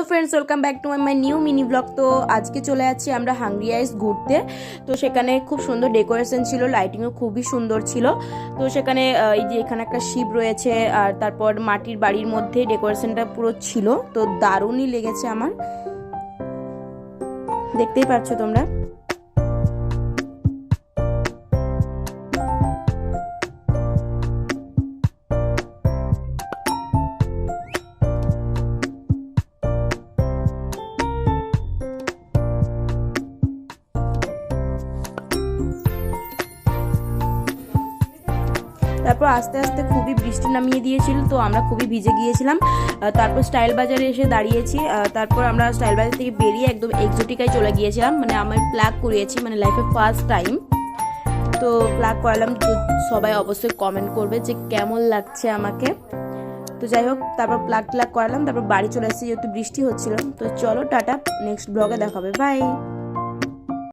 তো friends welcome back to my my new mini blog তো আজকে চলে যাচ্ছি আমরা হাংরি আইস ঘুরতে। তো সেখানে খুব সুন্দর ডেকোরেশন ছিল লাইটিংও খুবই সুন্দর ছিল। তো সেখানে এই যে এখানে একটা শিব রয়েছে, আর তারপর মাটির বাড়ির মধ্যে ডেকোরেশনটা পুরো ছিল। তো দারুণই লেগেছে আমার। দেখতেই পাচ্ছ তোমরা। তারপর আস্তে আস্তে খুবই বৃষ্টি নামিয়ে দিয়েছিল, তো আমরা খুবই ভিজে গিয়েছিলাম। তারপর স্টাইল বাজারে এসে দাঁড়িয়েছি। তারপর আমরা স্টাইল বাজার থেকে বেরিয়ে একদম এক্সোটিকায় চলে গিয়েছিলাম। মানে আমি প্লাগ করিয়েছি মানে লাইফে ফার্স্ট টাইম তো প্লাগ করালাম, তো সবাই অবশ্যই কমেন্ট করবে যে কেমন লাগছে আমাকে। তো যাই হোক, তারপর প্লাগ ট্লাগ করালাম, তারপর বাড়ি চলে এসেছি, যেহেতু বৃষ্টি হচ্ছিল। তো চলো, টাটা নেক্সট ব্লগে দেখাবে বাই